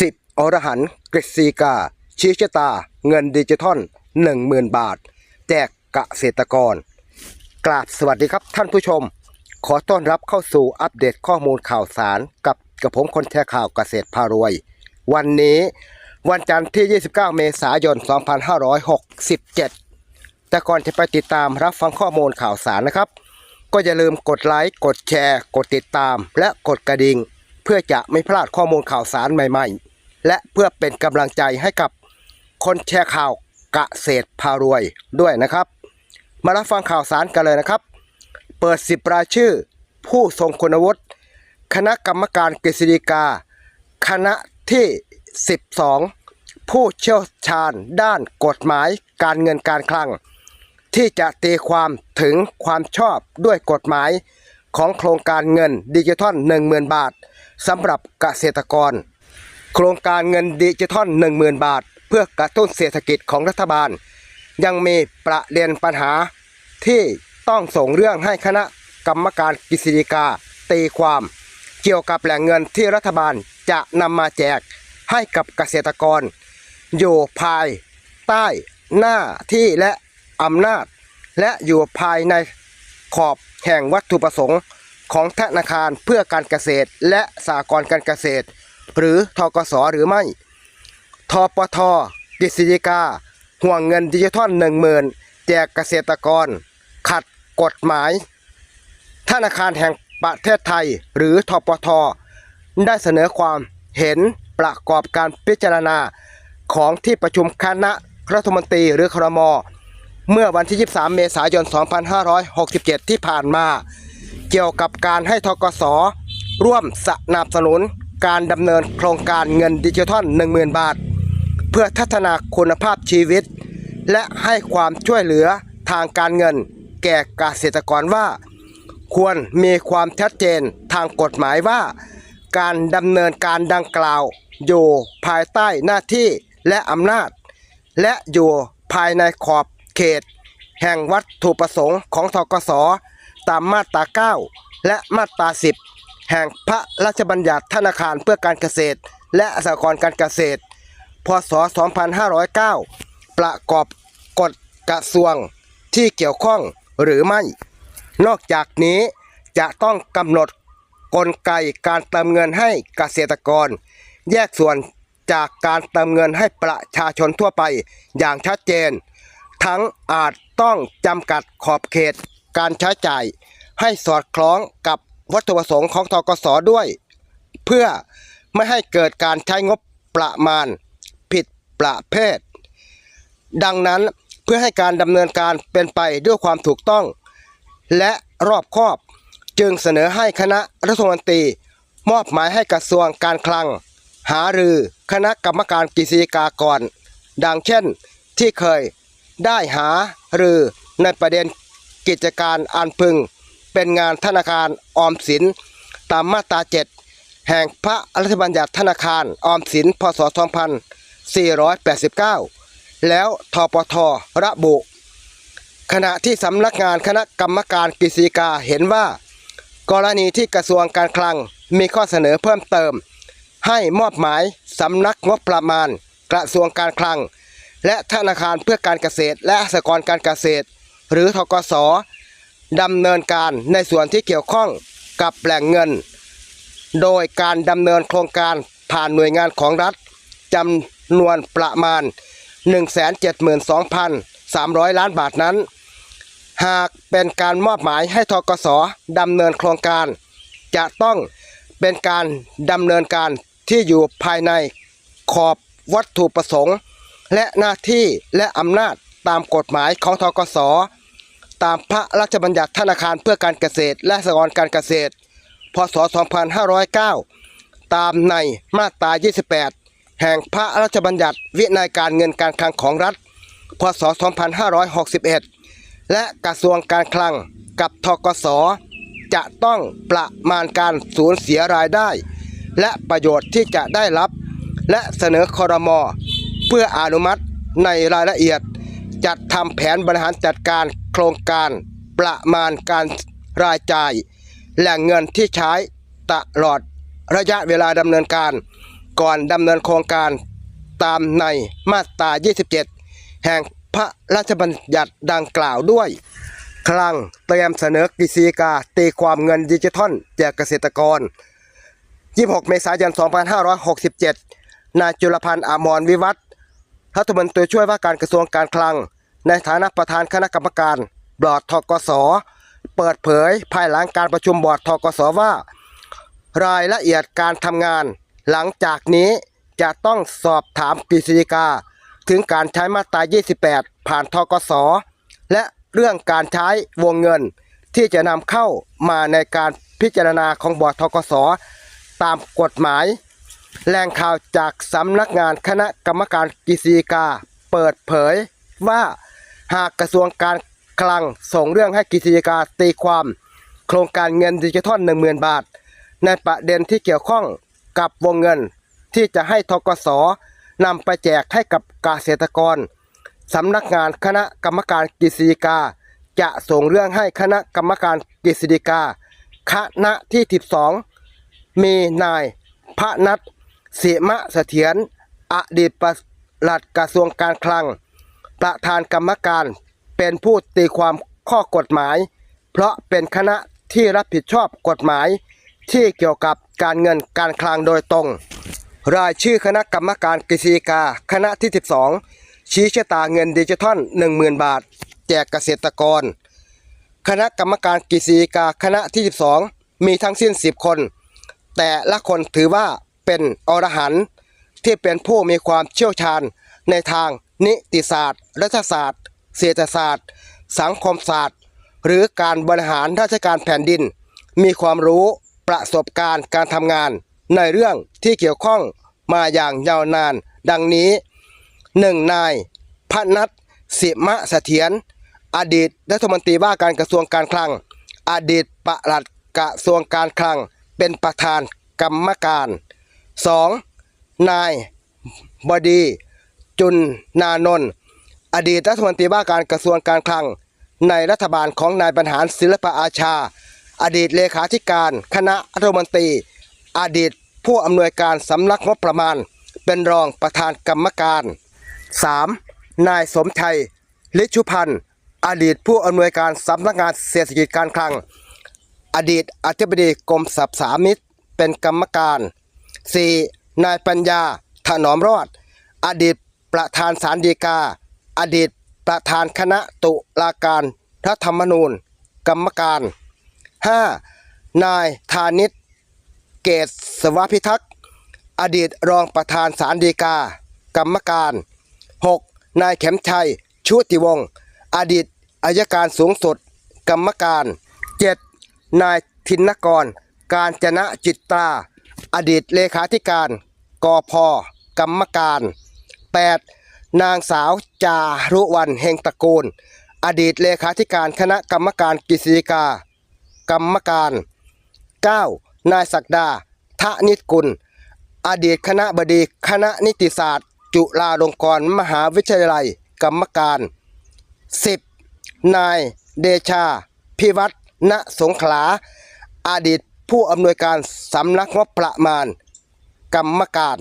สิบอรหันต์กฤษฎีกา ชี้ชะตา เงินดิจิทัลหนึ่งหมื่นบาท แจกเกษตรกร กราบสวัสดีครับท่านผู้ชม ขอต้อนรับเข้าสู่อัปเดตข้อมูลข่าวสารกับกับผมคนแท้ข่าวเกษตรพารวย วันนี้วันจันทร์ที่ 29 เมษายน 2567 แต่ก่อนจะไปติดตามรับฟังข้อมูลข่าวสารนะครับ ก็อย่าลืมกดไลค์ กดแชร์ กดติดตาม และกดกระดิ่ง เพื่อจะไม่พลาดข้อมูลข่าวสารใหม่ๆ และเพื่อเป็นกำลังใจให้กับคนแชร์ข่าวเกษพารวยด้วยนะครับ มารับฟังข่าวสารกันเลยนะครับ เปิดสิบรายชื่อ ผู้ทรงคุณวุฒิคณะกรรมการกฤษฎีกา คณะที่ 12 ผู้เชี่ยวชาญด้านกฎหมายการเงินการคลัง ที่จะตีความถึงความชอบด้วยกฎหมายของโครงการเงินดิจิทัล 10,000 บาท สำหรับเกษตรกร โครงการเงินดิจิทัล 10,000 บาท เพื่อกระตุ้นเศรษฐกิจของรัฐบาล ยังมีประเด็นปัญหาที่ต้องส่งเรื่องให้คณะกรรมการกฤษฎีกาตีความ เกี่ยวกับแหล่งเงินที่รัฐบาลจะนำมาแจกให้กับเกษตรกร อยู่ภายใต้หน้าที่และอำนาจ และอยู่ภายในขอบแห่งวัตถุประสงค์ ของธนาคารเพื่อการเกษตร และสหกรณ์การเกษตร หรือทกสหรือไม่ ทปทกฤษฎีกา ห่วงเงินดิจิทัลหนึ่งหมื่นแจกเกษตรกร ขัดกฎหมาย ธนาคารแห่งประเทศไทย หรือทปท ได้เสนอความเห็นประกอบการพิจารณาของที่ประชุมคณะรัฐมนตรีหรือครม เมื่อวันที่ 23 เมษายน 2567 ที่ผ่านมา เกี่ยวกับการให้ทกสร่วมสนับสนุนการดำเนินโครงการเงินดิจิทัล 10,000 บาท เพื่อพัฒนาคุณภาพชีวิต และให้ความช่วยเหลือทางการเงิน แก่เกษตรกรว่า ควรมีความชัดเจนทางกฎหมายว่า การดำเนินการดังกล่าว อยู่ภายใต้หน้าที่และอำนาจ และอยู่ภายในขอบเขต แห่งวัตถุประสงค์ของทกส ตามมาตรา 9 และมาตรา 10 แห่งพระราชบัญญัติธนาคารเพื่อการเกษตร และสหกรณ์การเกษตร พศ 2509 ประกอบกฎกระทรวงที่เกี่ยวข้องหรือไม่ นอกจากนี้จะต้องกำหนดกลไกการเติมเงินให้เกษตรกร แยกส่วนจากการเติมเงินให้ประชาชนทั่วไปอย่างชัดเจน ทั้งอาจต้องจำกัดขอบเขต การใช้จ่าย ให้สอดคล้องกับวัตถุประสงค์ของทกสด้วย เพื่อไม่ให้เกิดการใช้งบประมาณผิดประเภท ดังนั้นเพื่อให้การดำเนินการเป็นไปด้วยความถูกต้อง และรอบคอบจึงเสนอให้คณะรัฐมนตรี มอบหมายให้กระทรวงการคลัง หารือคณะกรรมการกฤษฎีกาก่อน ดังเช่นที่เคยได้หารือในประเด็น กิจการอันพึง เป็นงานธนาคารออมสิน ตามมาตรา7แห่งพระราชบัญญัติธนาคารออมสินพศ 2489 แล้วทปทระบุ ขณะที่สำนักงานคณะกรรมการกฤษฎีกาเห็นว่า กรณีที่กระทรวงการคลังมีข้อเสนอเพิ่มเติม ให้มอบหมายสำนักงบประมาณ กระทรวงการคลัง และธนาคารเพื่อการเกษตรและสหกรณ์การเกษตร หรือทกสดำเนินการในส่วนที่เกี่ยวข้องกับแหล่งเงิน โดยการดำเนินโครงการผ่านหน่วยงานของรัฐจำนวนประมาณ 172,300 ล้านบาทนั้น หากเป็นการมอบหมายให้ทกสดำเนินโครงการ จะต้องเป็นการดำเนินการที่อยู่ภายในขอบวัตถุประสงค์ และหน้าที่และอำนาจตามกฎหมายของทกส ตามพระราชบัญญัติธนาคารเพื่อการเกษตร และสหกรณ์การเกษตร พศ 2509 ตามในมาตรา 28 แห่งพระราชบัญญัติวินัยการเงินการคลังของรัฐ พศ 2561 และกระทรวงการคลังกับทกส จะต้องประมาณการสูญเสียรายได้ และประโยชน์ที่จะได้รับ และเสนอคอรมอเพื่ออนุมัติในรายละเอียดจัดทำแผนบริหารจัดการ โครงการประมาณการรายจ่าย แหล่งเงินที่ใช้ตลอดระยะเวลาดำเนินการ ก่อนดำเนินโครงการตามในมาตรา 27 แห่งพระราชบัญญัติดังกล่าวด้วย คลังเตรียมเสนอกฤษฎีกาตีความเงินดิจิทัลแจกเกษตรกร 26 เมษายน 2567 นายจุลพันธ์อมรวิวัฒน์รัฐมนตรีช่วยว่าการกระทรวงการคลัง ในฐานะประธานคณะกรรมการบอร์ดทกส เปิดเผยภายหลังการประชุมบอร์ดทกสว่า รายละเอียดการทำงาน หลังจากนี้จะต้องสอบถามกฤษฎีกา ถึงการใช้มาตรา 28 ผ่านทกส และเรื่องการใช้วงเงินที่จะนำเข้ามาในการพิจารณาของบอร์ดทกส ตามกฎหมาย แหล่งข่าวจากสำนักงานคณะกรรมการกฤษฎีกา เปิดเผยว่า หากกระทรวงการคลังส่งเรื่องให้กฤษฎีกาตีความ โครงการเงินดิจิทัล10,000 บาท ในประเด็นที่เกี่ยวข้องกับวงเงินที่จะให้ทกสนำไปแจกให้กับเกษตรกรสำนักงานคณะกรรมการกฤษฎีกา จะส่งเรื่องให้คณะกรรมการกฤษฎีกาคณะที่ 12 มีนายพระนัทเสมะเสถียรอดีตปลัดกระทรวงการคลัง ประธานกรรมการเป็นผู้ตีความข้อกฎหมาย เพราะเป็นคณะที่รับผิดชอบกฎหมาย ที่เกี่ยวกับการเงินการคลังโดยตรง รายชื่อคณะกรรมการกฤษฎีกาคณะที่ 12 ชี้ชะตาเงินดิจิทัล 10,000 บาท แจกเกษตรกร คณะกรรมการกฤษฎีกาคณะที่ 12 มีทั้งสิ้น 10 คน แต่ละคนถือว่าเป็นอรหันต์ที่เป็นผู้มีความเชี่ยวชาญในทาง นิติศาสตร์ รัฐศาสตร์ เศรษฐศาสตร์ สังคมศาสตร์ หรือการบริหารราชการแผ่นดิน มีความรู้ประสบการณ์การทำงาน ในเรื่องที่เกี่ยวข้องมาอย่างยาวนาน ดังนี้หนึ่งนายพนัทสิมะเสถียรอดีตรัฐมนตรีว่าการกระทรวงการคลัง อดีตประหลัดกระทรวงการคลัง เป็นประธานกรรมการ 2. นายบดี จุนนานนท์อดีตรัฐมนตรีว่าการกระทรวงการคลัง ในรัฐบาลของนายบรรหารศิลปอาชา อดีตเลขาธิการ คณะรัฐมนตรี อดีตผู้อำนวยการสำนักงบประมาณ เป็นรองประธานกรรมการ 3. นายสมชัยลิชุพันธ์อดีตผู้อำนวยการสำนักงานเศรษฐกิจการคลัง อดีตอธิบดีกรมสรรพสามิตเป็นกรรมการ 4. นายปัญญาถนอมรอด อดีต ประธานศาลฎีกา อดีตประธานคณะตุลาการรัฐธรรมนูญ กรรมการ 5. นายธานิตเกตสวพิทักษ์ อดีตรองประธานศาลฎีกา กรรมการ 6. นายเข็มชัยชุติวงศ์อดีตอายการสูงสุด กรรมการ 7. นายธินกร การจนะจิตตา อดีตเลขาธิการ กพ กรรมการ 8. นางสาวจารุวรรณเฮงตระกูล อดีตเลขาธิการคณะกรรมการกฤษฎีกา กรรมการ 9. นายศักดาทะนิตกุล อดีตคณะบดีคณะนิติศาสตร์ จุฬาลงกรณ์มหาวิทยาลัย กรรมการ 10. นายเดชา พิวัตรณสงขลา อดีตผู้อำนวยการสำนักงบประมาณ กรรมการ